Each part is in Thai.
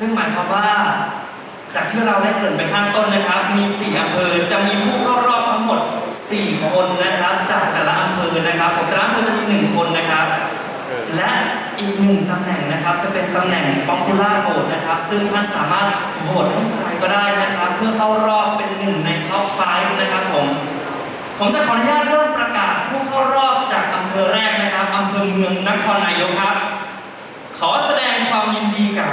ซึ่งหมายความว่า จากที่เราได้เกริ่นไปข้างต้นนะครับ มี 4อำเภอจะมีผู้เข้ารอบทั้งหมด 4 คนนะครับ จากแต่ละอำเภอนะครับผมแต่ละอำเภอจะมี 1 คนนะครับ และอีกหนึ่งตำแหน่งนะครับ จะเป็นตำแหน่ง popular vote นะครับ ซึ่งท่านสามารถโหวตให้ใครก็ได้นะครับ เพื่อเข้ารอบเป็นหนึ่งใน top 5นะครับผม ผมจะขออนุญาตเริ่มประกาศผู้เข้ารอบจากอำเภอแรกนะครับอำเภอเมืองนครนายกครับ ขอแสดงความยินดีกับ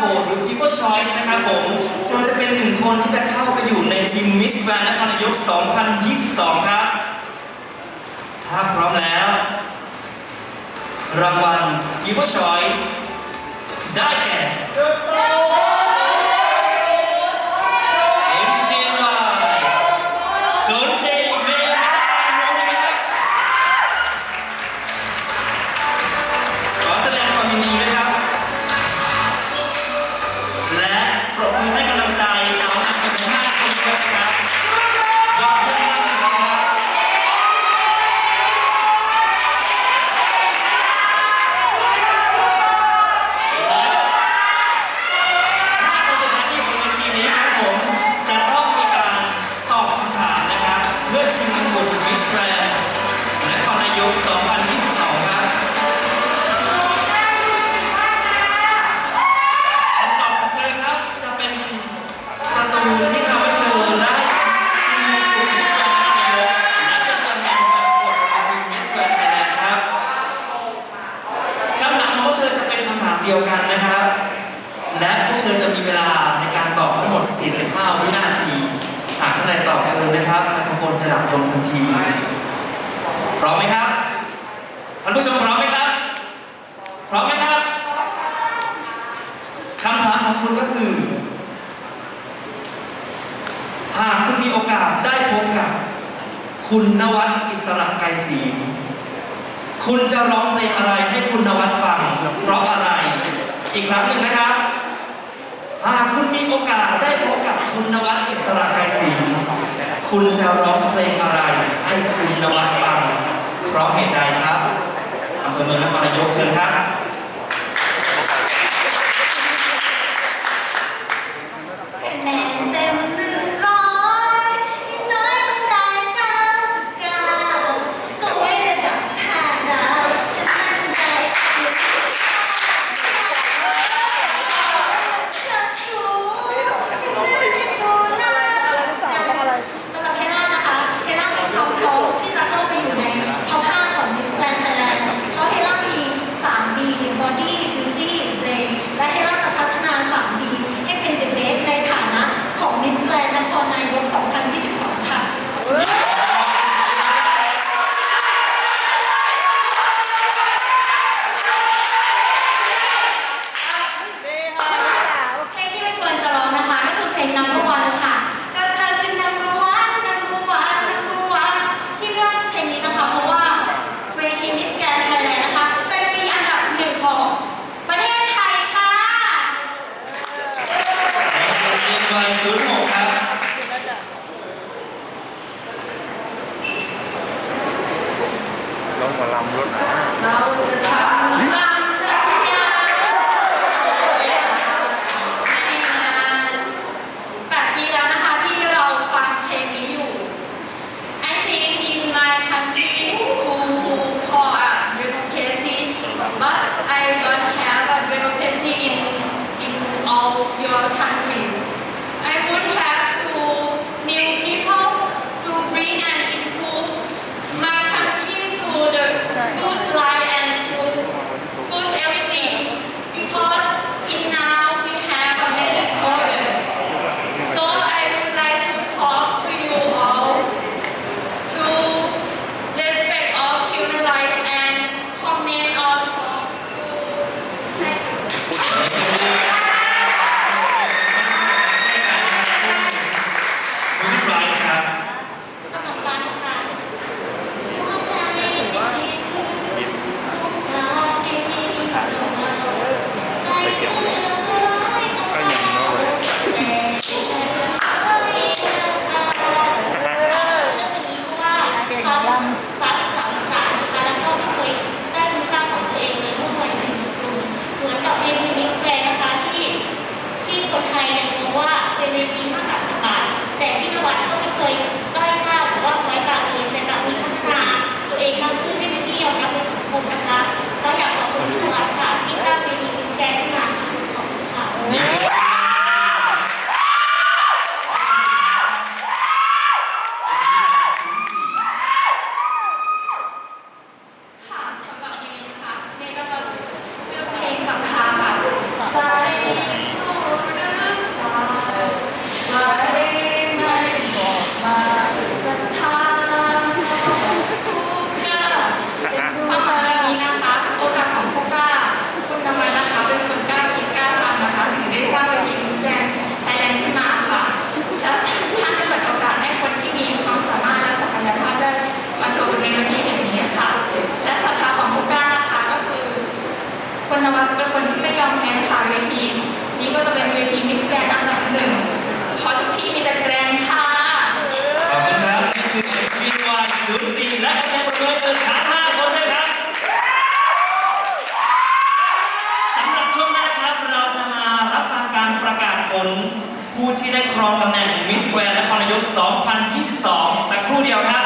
โหวตหรือ People Choice นะครับผมเธอจะเป็นหนึ่งคนที่จะเข้าไปอยู่ในทีม Miss Grand นครนายก 2022 ครับ ถ้าพร้อมแล้ว รางวัล People Choice ได้แก่ ดียวกันนะครับ และพวกเธอจะมีเวลาในการตอบทั้งหมด 45 วินาที หากท่านใดตอบเกินนะครับไมโครโฟนจะดับลงทันที พร้อมไหมครับ ท่านผู้ชมพร้อมไหมครับ พร้อมไหมครับคำถามของคุณก็คือ หากคุณมีโอกาสได้พบกับ คุณนวัดอิสระไกรศรีคุณจะร้องเพลงอะไรให้คุณนวัดฟัง เพราะอะไร อีกครั้งหนึ่งนะครับ หากคุณมีโอกาสได้พบกับคุณนวัดอิสระไกรศรีคุณจะร้องเพลงอะไร ให้คุณนวัดฟัง เพราะเหตุใดครับอำเภอเมืองนครนายกเชิญครับ หมอลำรถ like 04และเจมส์เบอร์เจอทั้ง5คนด้ยครับสำหรับช่วงหน้าครับเราจะมารับฟังการประกาศผล ผู้ที่ได้ครองตำแหน่งมิสแควร์นครนายก 2022 สักครู่เดียวครับ